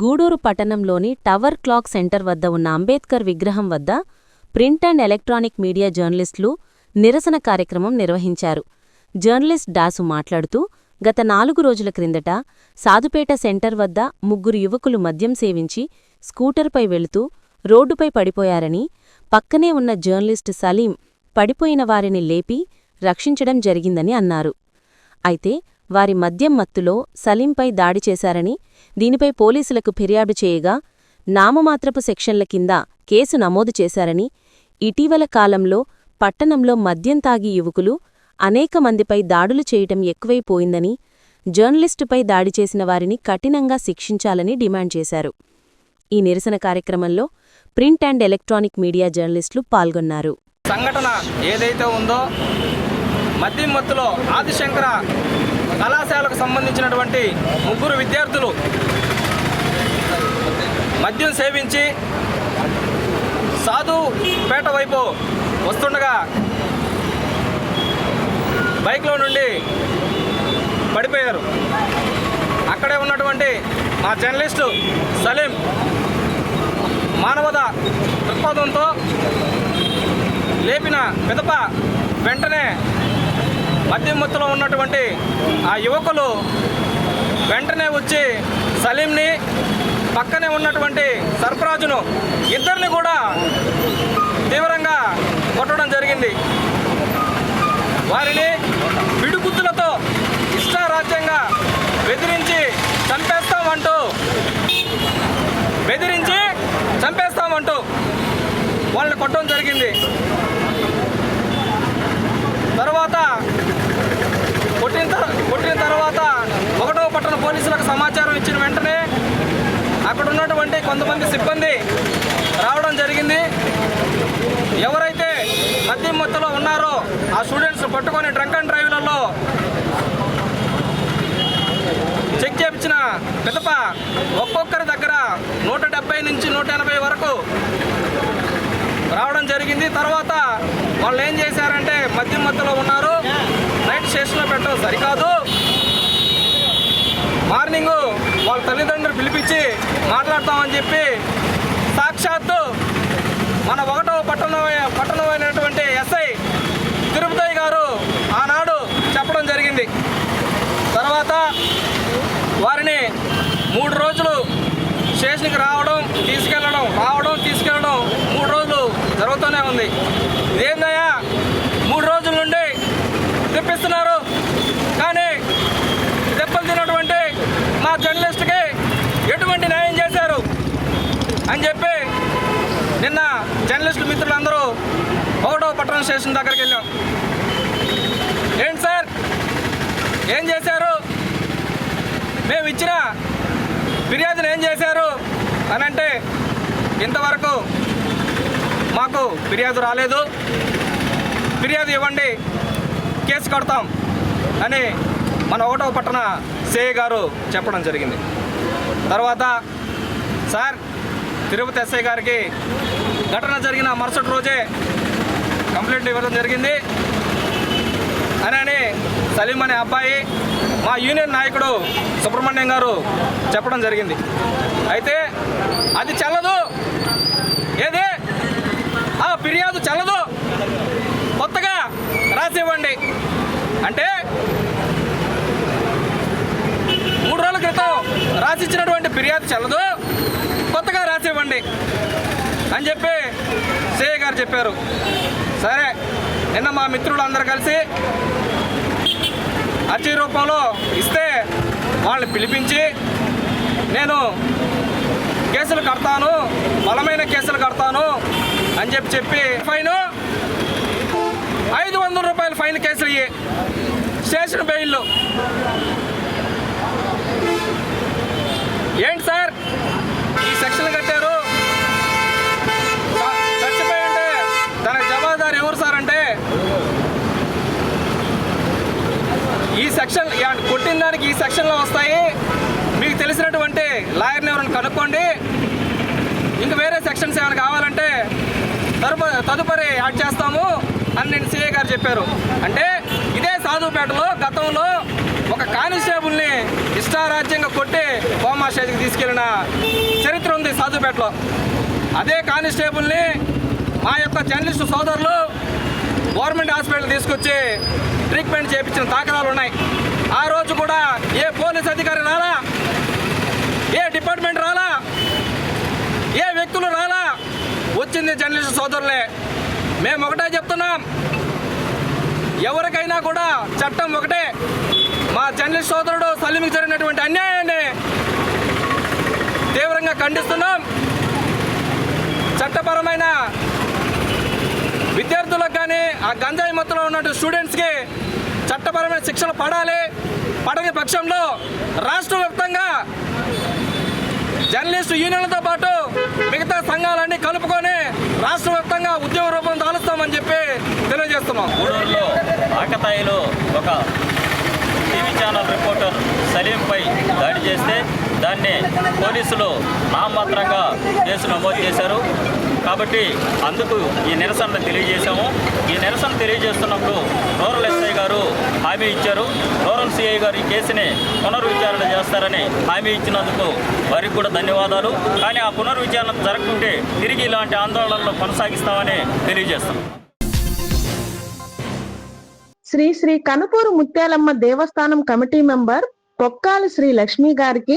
గూడూరు పట్టణంలోని tower clock centre వద్ద ఉన్న అంబేద్కర్ విగ్రహం వద్ద ప్రింట్ అండ్ ఎలక్ట్రానిక్ మీడియా జర్నలిస్టులు నిరసన కార్యక్రమం నిర్వహించారు. జర్నలిస్ట్ దాసు మాట్లాడుతూ గత నాలుగు రోజుల క్రిందట సాధుపేట సెంటర్ వద్ద ముగ్గురు యువకులు మద్యం సేవించి స్కూటర్పై వెళుతూ రోడ్డుపై పడిపోయారని పక్కనే ఉన్న జర్నలిస్ట్ సలీం పడిపోయిన వారిని లేపి రక్షించడం జరిగిందని అన్నారు. అయితే వారి మద్యం మత్తులో సలీంపై దాడి చేశారని దీనిపై పోలీసులకు ఫిర్యాదు చేయగా నామమాత్రపు సెక్షన్ల కింద కేసు నమోదు చేశారని ఇటీవల కాలంలో పట్టణంలో మద్యం తాగి యువకులు అనేక మందిపై దాడులు చేయటం ఎక్కువైపోయిందని జర్నలిస్టుపై దాడి చేసిన వారిని కఠినంగా శిక్షించాలని డిమాండ్ చేశారు. ఈ నిరసన కార్యక్రమంలో ప్రింట్ అండ్ ఎలక్ట్రానిక్ మీడియా జర్నలిస్టులు పాల్గొన్నారు. సంఘటన ఏదైతే ఉందో మద్యం మత్తులో ఆదిశంకర కళాశాలకు సంబంధించినటువంటి ముగ్గురు విద్యార్థులు మద్యం సేవించి సాధుపేట వైపు వస్తుండగా బైక్లో నుండి పడిపోయారు. అక్కడే ఉన్నటువంటి మా జర్నలిస్టు సలీం మానవత దృక్పథంతో లేపిన పిదప వెంటనే మద్యమత్తులో ఉన్నటువంటి ఆ యువకులు వెంటనే వచ్చి సలీంని పక్కనే ఉన్నటువంటి సర్ఫరాజును ఇద్దరిని కూడా తీవ్రంగా కొట్టడం జరిగింది. వారిని పిడుగుద్దులతో ఇష్టారాజ్యంగా బెదిరించి చంపేస్తామంటూ బెదిరించి చంపేస్తామంటూ వాళ్ళని కొట్టడం జరిగింది తర్వాత కొట్టిన తర్- కొట్టిన తర్వాత ఒకటో పట్టణ పోలీసులకు సమాచారం ఇచ్చిన వెంటనే అక్కడ ఉన్నటువంటి కొంతమంది సిబ్బంది రావడం జరిగింది ఎవరైతే మద్యం మత్తులో ఉన్నారో ఆ స్టూడెంట్స్ పట్టుకొని డ్రంక్ అండ్ డ్రైవ్లలో చెక్ చేయించిన పిదప ఒక్కొక్కరి దగ్గర నూట డెబ్బై నుంచి నూట ఎనభై వరకు రావడం జరిగింది. తర్వాత వాళ్ళు ఏం చేశారంటే మద్యం మత్తులో ఉన్నారు. నైట్ స్టేషన్లో పెట్టడం సరికాదు. మార్నింగ్ వాళ్ళ తల్లిదండ్రులు పిలిపించి మాట్లాడతామని చెప్పి సాక్షాత్తు మన ఒకటో పట్టణం పట్టణం అయినటువంటి ఎస్ఐ తిరుపతి గారు ఆనాడు చెప్పడం జరిగింది. తర్వాత వారిని మూడు రోజులు స్టేషన్కి రావడం తీసుకెళ్ళడం రావడం తీసుకెళ్ళడం మూడు రోజులు జరుగుతూనే ఉంది. ఇదేందయ్యా? మూడు రోజుల నుండి తెప్పిస్తున్నారు. కానీ దెబ్బలు తినటువంటి మా జర్నలిస్ట్కి ఎటువంటి న్యాయం చేశారు అని చెప్పి నిన్న జర్నలిస్టు మిత్రులందరూ పోలీస్ స్టేషన్ దగ్గరికి వెళ్ళాం. ఏంటి సార్? ఏం చేశారు? మేము ఇచ్చిన ఫిర్యాదును ఏం చేశారు? అని అంటే ఇంతవరకు మాకు ఫిర్యాదు రాలేదు. ఫిర్యాదు ఇవ్వండి కేసు కడతాం అని మన ఒకటో పట్టణ సిఐ గారు చెప్పడం జరిగింది. తర్వాత సార్ తిరుపతి ఎస్ఐ గారికి ఘటన జరిగిన మరుసటి రోజే కంప్లైంట్ ఇవ్వడం జరిగింది. అని సలీం అనే అబ్బాయి మా యూనియన్ నాయకుడు సుబ్రహ్మణ్యం గారు చెప్పడం జరిగింది. అయితే అది చల్లదు. ఏది? ఆ ఫిర్యాదు చల్లదు. కొత్తగా రాసి ఇవ్వండి అంటే మూడు రోజుల క్రితం రాసిచ్చినటువంటి ఫిర్యాదు చల్లదు. కొత్తగా రాసి ఇవ్వండి అని చెప్పి సేయ గారు చెప్పారు. సరే నిన్న మా మిత్రులు అందరు కలిసి అర్జీ రూపంలో ఇస్తే వాళ్ళని పిలిపించి నేను కేసులు కడతాను బలమైన కేసులు కడతాను అని చెప్పి చెప్పి ఫైన్. ఐదు వందల రూపాయల ఫైన్ కేసులు ఇయ్యి. స్టేషన్ బెయిల్లో ఏంటి సార్ ఈ సెక్షన్ కట్టారు చ- చచ్చిపోయి ఉంటే దానికి జవాబాదారు ఎవరు సార్ అంటే ఈ సెక్షన్ యా- కొట్టిన దానికి ఈ సెక్షన్లో వస్తాయి. మీకు తెలిసినటువంటి లాయర్ని ఎవరైనా కనుక్కోండి. ఇంక వేరే సెక్షన్స్ ఏమైనా కావాలంటే తదుపరి యాడ్ చేస్తాము అని నేను సీఏ గారు చెప్పారు. అంటే ఇదే సాధుపేటలో గతంలో ఒక కానిస్టేబుల్ని ఇష్టారాజ్యంగా కొట్టి హోమా స్టేజ్కి తీసుకెళ్ళిన చరిత్ర ఉంది సాధుపేటలో. అదే కానిస్టేబుల్ని మా యొక్క జర్నలిస్టు సోదరులు గవర్నమెంట్ హాస్పిటల్ తీసుకొచ్చి ట్రీట్మెంట్ చేయించిన దాఖలాలు ఉన్నాయి. ఆ రోజు కూడా ఏ పోలీస్ అధికారి రాలా? ఏ డిపార్ట్మెంట్ రాలా? ఏ వ్యక్తులు రాలా? వచ్చింది జర్నలిస్ట్ సోదరులే. మేము ఒకటే చెప్తున్నాం. ఎవరికైనా కూడా చట్టం ఒకటే. మా జర్నలిస్ట్ సోదరుడు సలీంకి జరిగినటువంటి అన్యాయాన్ని తీవ్రంగా ఖండిస్తున్నాం చట్టపరమైన విద్యార్థులకు కానీ ఆ గంజాయి మత్తులో ఉన్నటువంటి స్టూడెంట్స్కి చట్టపరమైన శిక్షలు పడాలి. పడని పక్షంలో రాష్ట్ర వ్యాప్తంగా జర్నలిస్టు యూనియన్లతో పాటు మిగతా సంఘాలన్నీ కలుపుకొని రాష్ట్ర వ్యాప్తంగా ఉద్యోగ రూపం దాలుస్తామని చెప్పి తెలియజేస్తున్నాం. గూడూరులో ఆకతాయిలో ఒక టీవీ ఛానల్ రిపోర్టర్ సలీంపై దాడి చేస్తే పోలీసులు నామమాత్రంగా కేసు నమోదు చేశారు. కాబట్టి అందుకు ఈ నిరసన తెలియజేశాము. ఈ నిరసన తెలియజేస్తున్నప్పుడు రూరల్ ఎస్ఐ గారు హామీ ఇచ్చారు. రూరల్ సిఐ గారు ఈ కేసుని పునర్విచారణ చేస్తారని హామీ ఇచ్చినందుకు వారికి కూడా ధన్యవాదాలు. కానీ ఆ పునర్విచారణ జరగకుంటే తిరిగి ఇలాంటి ఆందోళనలు కొనసాగిస్తామని తెలియజేస్తాం శ్రీ శ్రీ కనుపూరు ముత్యాలమ్మ దేవస్థానం కమిటీ మెంబర్ పొక్కాలి శ్రీ లక్ష్మి గారికి